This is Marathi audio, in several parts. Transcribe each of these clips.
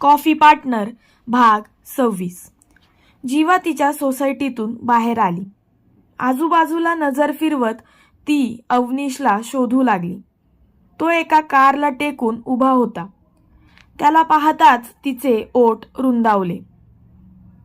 कॉफी पार्टनर भाग सव्वीस. जीवा तिच्या सोसायटीतून बाहेर आली. आजूबाजूला नजर फिरवत ती अवनीशला शोधू लागली. तो एका कारला टेकून उभा होता. त्याला पाहताच तिचे ओठ रुंदावले.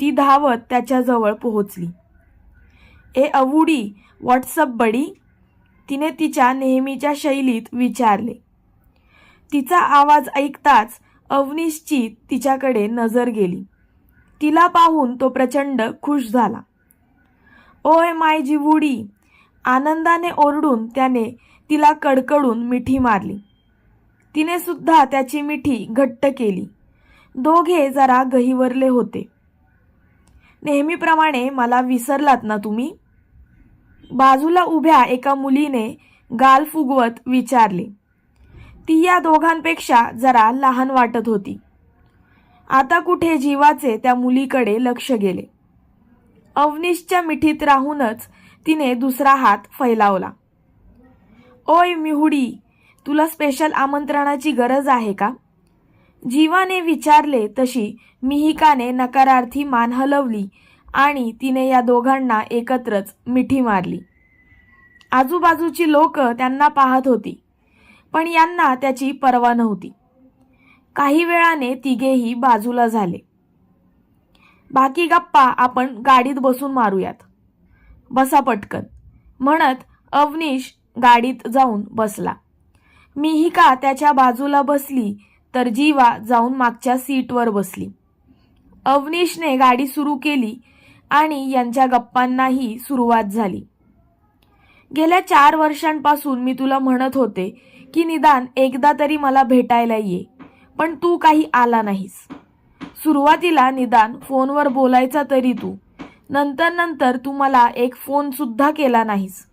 ती धावत त्याच्याजवळ पोहोचली. ए अवुडी व्हॉट्सअप बडी? तिने तिच्या नेहमीच्या शैलीत विचारले. तिचा आवाज ऐकताच अवनीशची तिच्याकडे नजर गेली. तिला पाहून तो प्रचंड खुश झाला. ओय माय जिवुडी आनंदाने ओरडून त्याने तिला कडकडून मिठी मारली. तिने सुद्धा त्याची मिठी घट्ट केली. दोघे जरा गहिवरले होते. नेहमीप्रमाणे मला विसरलात ना तुम्ही? बाजूला उभ्या एका मुलीने गाल फुगवत विचारले. ती या दोघांपेक्षा जरा लहान वाटत होती. आता कुठे जीवाचे त्या मुलीकडे लक्ष गेले. अवनीशच्या मिठीत राहूनच तिने दुसरा हात फैलावला. ओय मिहुडी तुला स्पेशल आमंत्रणाची गरज आहे का? जीवाने विचारले तशी मिहिकाने नकारार्थी मान हलवली आणि तिने या दोघांना एकत्रच मिठी मारली. आजूबाजूची लोक त्यांना पाहत होती. पण यांना त्याची पर्वा नव्हती. काही वेळाने तिघेही बाजूला झाले. बाकी गप्पा आपण गाडीत बसून मारूयात. बसा पटकन म्हणत अवनीश गाडीत जाऊन बसला. मिहिका त्याच्या बाजूला बसली तर जीवा जाऊन मागच्या सीटवर बसली. अवनीशने गाडी सुरू केली आणि यांच्या गप्पांनाही सुरुवात झाली. गेल्या चार वर्षांपासून मी तुला म्हणत होते की निदान एकदा तरी मला भेटायला ये पण तू काही आला नाहीस. सुरुवातीला निदान फोनवर बोलायचा तरी तू. नंतर नंतर तू मला एक फोनसुद्धा केला नाहीस.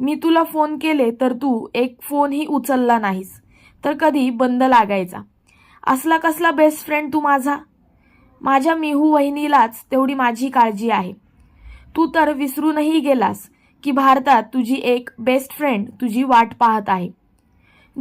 मी तुला फोन केले तर तू एक फोनही उचलला नाहीस. तर कधी बंद लागायचा. असला कसला बेस्ट फ्रेंड तू माझा. माझ्या मिहू वहिनीलाच तेवढी माझी काळजी आहे. तू तर विसरूनही गेलास. की भारतात तुझी एक बेस्ट फ्रेंड तुझी वाट पाहत आहे.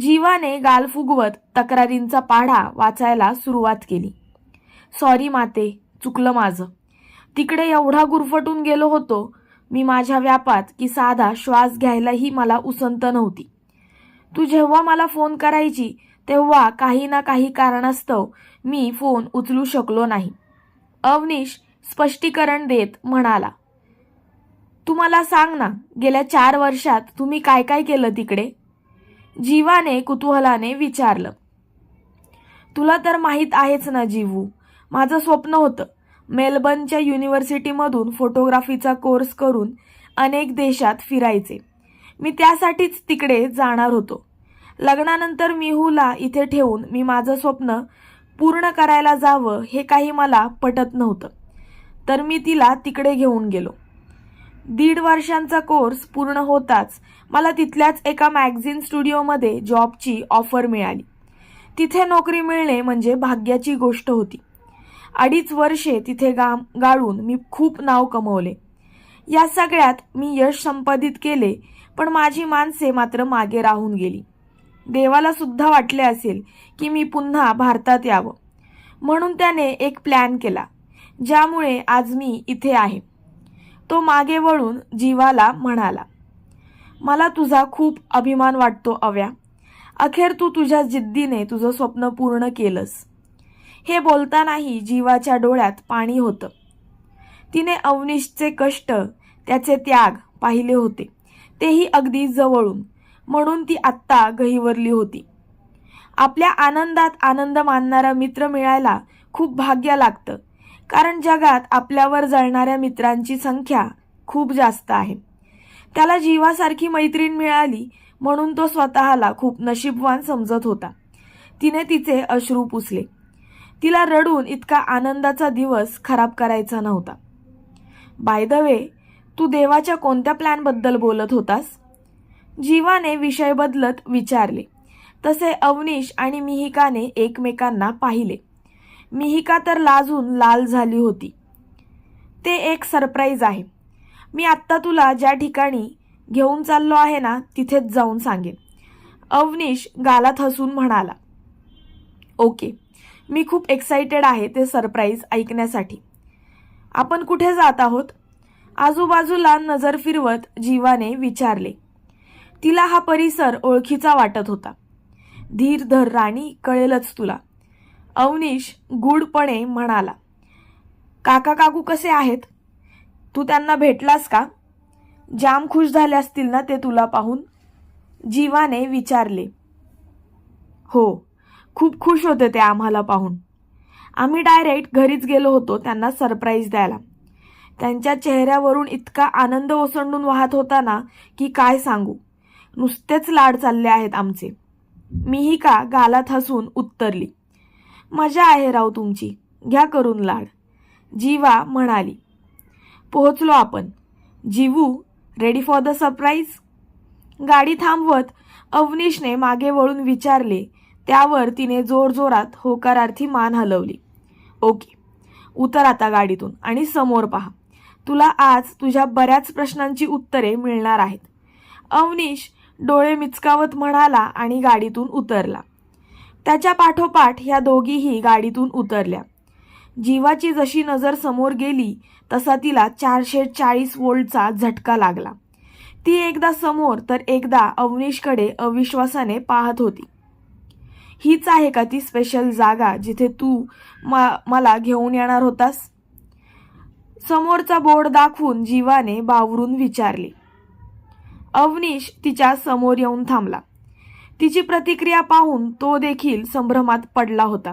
जीवाने गाल फुगवत तक्रारींचा पाढा वाचायला सुरुवात केली. सॉरी माते चुकलं माझं. तिकडे एवढा गुरफटून गेलो होतो मी माझ्या व्यापात की साधा श्वास घ्यायलाही मला उसंत नव्हती. तू जेव्हा मला फोन करायची तेव्हा काही ना काही कारणास्तव मी फोन उचलू शकलो नाही. अवनीश स्पष्टीकरण देत म्हणाला. तू मला सांग ना गेल्या चार वर्षात तुम्ही काय काय केलं तिकडे? जीवाने कुतूहलाने विचारलं. तुला तर माहीत आहेच ना जीवू माझं स्वप्न होतं मेलबर्नच्या युनिव्हर्सिटीमधून फोटोग्राफीचा कोर्स करून अनेक देशात फिरायचे. मी त्यासाठीच तिकडे जाणार होतो. लग्नानंतर मिहूला इथे ठेवून मी माझं स्वप्न पूर्ण करायला जावं हे काही मला पटत नव्हतं. तर मी तिला तिकडे घेऊन गेलो. दीड वर्षांचा कोर्स पूर्ण होताच मला तिथल्याच एका मॅगझिन स्टुडिओमध्ये जॉबची ऑफर मिळाली. तिथे नोकरी मिळणे म्हणजे भाग्याची गोष्ट होती. अडीच वर्षे तिथे गा गाळून मी खूप नाव कमवले. या सगळ्यात मी यश संपादित केले पण माझी माणसे मात्र मागे राहून गेली. देवाला सुद्धा वाटले असेल की मी पुन्हा भारतात यावं. म्हणून त्याने एक प्लॅन केला ज्यामुळे आज मी इथे आहे. तो मागे वळून जीवाला म्हणाला मला तुझा खूप अभिमान वाटतो अव्या. अखेर तू तुझ्या जिद्दीने तुझं स्वप्न पूर्ण केलंस. हे बोलतानाही जीवाच्या डोळ्यात पाणी होतं. तिने अवनिशचे कष्ट त्याचे त्याग पाहिले होते. तेही अगदी जवळून म्हणून ती आत्ता गहिवरली होती. आपल्या आनंदात आनंद मानणारा मित्र मिळायला खूप भाग्य लागतं. कारण जगात आपल्यावर जळणाऱ्या मित्रांची संख्या खूप जास्त आहे. त्याला जीवासारखी मैत्रीण मिळाली म्हणून तो स्वतःला खूप नशीबवान समजत होता. तिने तिचे अश्रू पुसले. तिला रडून इतका आनंदाचा दिवस खराब करायचा नव्हता. बाय द वे तू देवाच्या कोणत्या प्लॅनबद्दल बोलत होतास? जीवाने विषय बदलत विचारले. तसे अवनीश आणि मिहिकाने एकमेकांना पाहिले. मिहिका तर लाजून लाल झाली होती. ते एक सरप्राईज आहे. मी आत्ता तुला ज्या ठिकाणी घेऊन चाललो आहे ना तिथेच जाऊन सांगेन. अवनीश गालात हसून म्हणाला ओके मी खूप एक्साइटेड आहे ते सरप्राईज ऐकण्यासाठी. आपण कुठे जात आहोत? आजूबाजूला नजर फिरवत जीवाने विचारले. तिला हा परिसर ओळखीचा वाटत होता. धीर धर राणी कळेलच तुला. अवनीश गूढपणे म्हणाला काका काकू कसे आहेत? तू त्यांना भेटलास का? जाम खुश झाले असतील ना ते तुला पाहून? जीवाने विचारले. हो खूप खुश होते ते आम्हाला पाहून. आम्ही डायरेक्ट घरीच गेलो होतो त्यांना सरप्राईज द्यायला. त्यांच्या चेहऱ्यावरून इतका आनंद ओसंडून वाहत होता ना की काय सांगू? नुसतेच लाड चालले आहेत आमचे. मीही का गालात हसून उत्तरली. मजा आहे राव तुमची. घ्या करून लाड. जीवा म्हणाली. पोहोचलो आपण. Jeevu ready for the surprise गाडी थांबवत अवनीशने मागे वळून विचारले. त्यावर तिने जोरजोरात होकारार्थी मान हलवली. ओके. उतर आता गाडीतून आणि समोर पहा. तुला आज तुझ्या बऱ्याच प्रश्नांची उत्तरे मिळणार आहेत. अवनीश डोळे मिचकावत म्हणाला आणि गाडीतून उतरला. त्याच्या पाठोपाठ ह्या दोघीही गाडीतून उतरल्या. जीवाची जशी नजर समोर गेली तसा तिला चारशे चाळीस वोल्टचा झटका लागला. ती एकदा समोर तर एकदा अवनीशकडे अविश्वासाने पाहत होती. हीच आहे का ती स्पेशल जागा जिथे तू मा मला घेऊन येणार होतास? समोरचा बोर्ड दाखवून जीवाने बावरून विचारले. अवनीश तिच्या समोर येऊन थांबला. तिची प्रतिक्रिया पाहून तो देखील संभ्रमात पडला होता.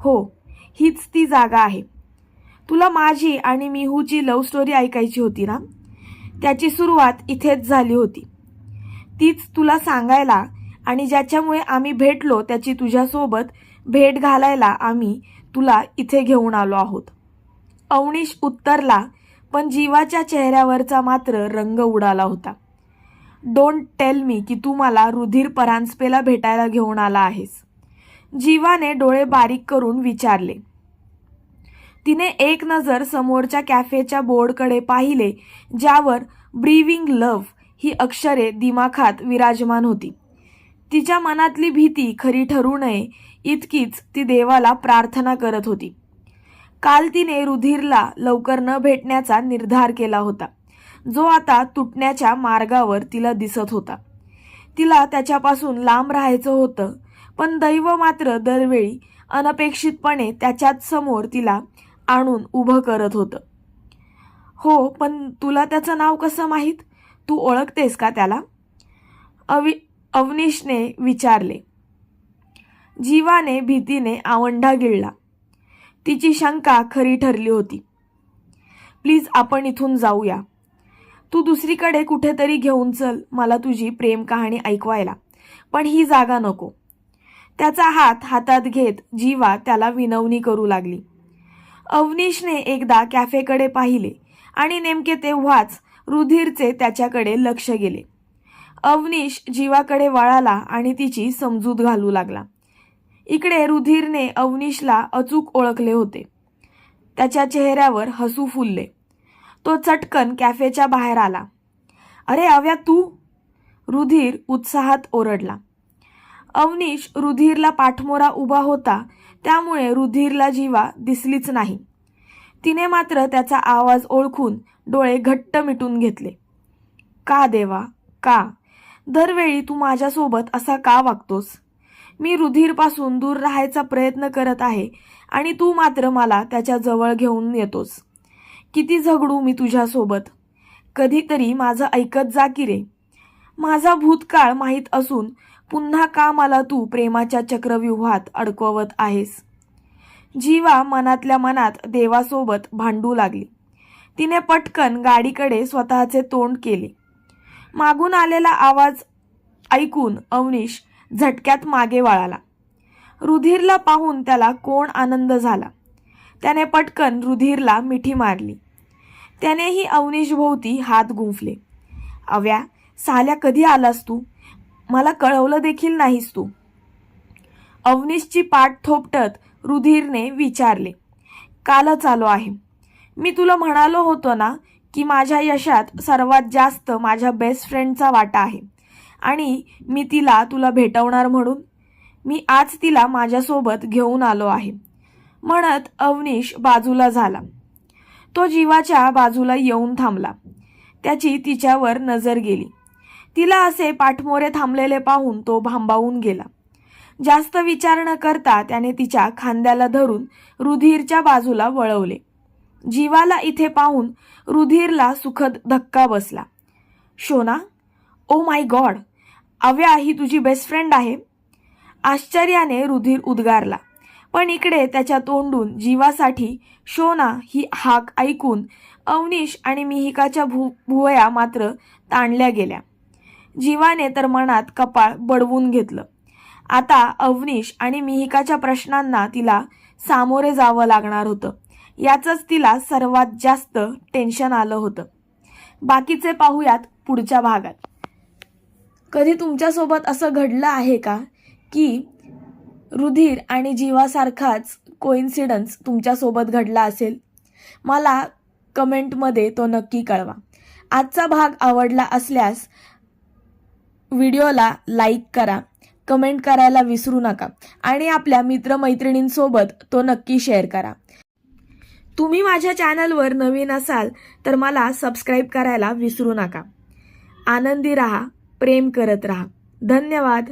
हो हीच ती जागा आहे. तुला माझी आणि मिहूची लव्ह स्टोरी ऐकायची होती ना? त्याची सुरुवात इथेच झाली होती. तीच तुला सांगायला आणि ज्याच्यामुळे आम्ही भेटलो त्याची तुझ्यासोबत भेट घालायला आम्ही तुला इथे घेऊन आलो आहोत. अवनीश उत्तरला पण जीवाच्या चेहऱ्यावरचा मात्र रंग उडाला होता. डोंट टेल मी की तू मला रुधिर परांजपेला भेटायला घेऊन आला आहेस. जीवाने डोळे बारीक करून विचारले. तिने एक नजर समोरच्या कॅफेच्या बोर्डकडे पाहिले ज्यावर ब्रीविंग लव्ह ही अक्षरे दिमाखात विराजमान होती. तिच्या मनातली भीती खरी ठरू नये इतकीच ती देवाला प्रार्थना करत होती. काल तिने रुधिरला लवकर न भेटण्याचा निर्धार केला होता. जो आता तुटण्याच्या मार्गावर तिला दिसत होता. तिला त्याच्यापासून लांब राहायचं होतं पण दैव मात्र दरवेळी अनपेक्षितपणे त्याच्याच समोर तिला आणून उभं करत होतं. हो पण तुला त्याचं नाव कसं माहीत? तू ओळखतेस का त्याला? अवि अवनीशने विचारले. जीवाने भीतीने आवंढा गिळला. तिची शंका खरी ठरली होती. प्लीज आपण इथून जाऊया. तू दुसरीकडे कुठेतरी घेऊन चल मला तुझी प्रेम कहाणी ऐकवायला. पण ही जागा नको. त्याचा हात हातात घेत जीवा त्याला विनवणी करू लागली. अवनीशने एकदा कॅफेकडे पाहिले आणि नेमके तेव्हाच रुधिरचे त्याच्याकडे लक्ष गेले. अवनीश जीवाकडे वळाला आणि तिची समजूत घालू लागला. इकडे रुधिरने अवनीशला अचूक ओळखले होते. त्याच्या चेहऱ्यावर हसू फुलले. तो चटकन कॅफेच्या बाहेर आला. अरे अव्या तू? रुधिर उत्साहात ओरडला. अवनीश रुधिरला पाठमोरा उभा होता त्यामुळे रुधिरला जीवा दिसलीच नाही. तिने मात्र त्याचा आवाज ओळखून डोळे घट्ट मिटून घेतले. का देवा का? दरवेळी तू माझ्यासोबत असा का वागतोस? मी रुधिरपासून दूर राहायचा प्रयत्न करत आहे आणि तू मात्र मला त्याच्याजवळ घेऊन येतोस. किती झगडू मी तुझ्यासोबत? कधीतरी माझं ऐकत जा की रे. माझा भूतकाळ माहीत असून पुन्हा का मला तू प्रेमाच्या चक्रव्यूहात अडकवत आहेस? जीवा मनातल्या मनात देवासोबत भांडू लागली. तिने पटकन गाडीकडे स्वतःचे तोंड केले. मागून आलेला आवाज ऐकून अवनीश झटक्यात मागे वळाला. रुधिरला पाहून त्याला कोण आनंद झाला. त्याने पटकन रुधीरला मिठी मारली. त्यानेही अवनीशभोवती हात गुंफले. अव्या साल्या कधी आलास तू? मला कळवलं देखील नाहीस तू. अवनीशची पाठ थोपटत रुधीरने विचारले कालच आलो आहे. मी तुला म्हणालो होतो ना की माझ्या यशात सर्वात जास्त माझ्या बेस्ट फ्रेंडचा वाटा आहे आणि मी तिला तुला भेटवणार म्हणून? मी आज तिला माझ्यासोबत घेऊन आलो आहे. म्हणत अवनीश बाजूला झाला. तो जीवाच्या बाजूला येऊन थांबला. त्याची तिच्यावर नजर गेली. तिला असे पाठमोरे थांबलेले पाहून तो भांबावून गेला. जास्त विचार न करता त्याने तिच्या खांद्याला धरून रुधिरच्या बाजूला वळवले. जीवाला इथे पाहून रुधिरला सुखद धक्का बसला. शोना ओ माय गॉड अव्या ही तुझी बेस्ट फ्रेंड आहे. आश्चर्याने रुधिर उद्गारला. पण इकडे त्याच्या तोंडून जीवासाठी शोना ही हाक ऐकून अवनीश आणि मिहिकाच्या भू भुवया मात्र ताणल्या गेल्या. जीवाने तर मनात कपाळ बडवून घेतलं. आता अवनीश आणि मिहिकाच्या प्रश्नांना तिला सामोरे जावं लागणार होतं. याचंच तिला सर्वात जास्त टेन्शन आलं होतं. बाकीचे पाहूयात पुढच्या भागात. कधी तुमच्यासोबत असं घडलं आहे का? की रुधिर आणि जीवासारखाच कोइन्सिडन्स तुमच्यासोबत घडला असेल. मला कमेंटमध्ये तो नक्की कळवा. आजचा भाग आवडला असल्यास व्हिडिओला लाईक करा कमेंट करायला विसरू नका आणि आपल्या मित्रमैत्रिणींसोबत तो नक्की शेअर करा. तुम्ही माझ्या चॅनलवर नवीन असाल तर मला सबस्क्राईब करायला विसरू नका. आनंदी रहा प्रेम करत रहा. धन्यवाद.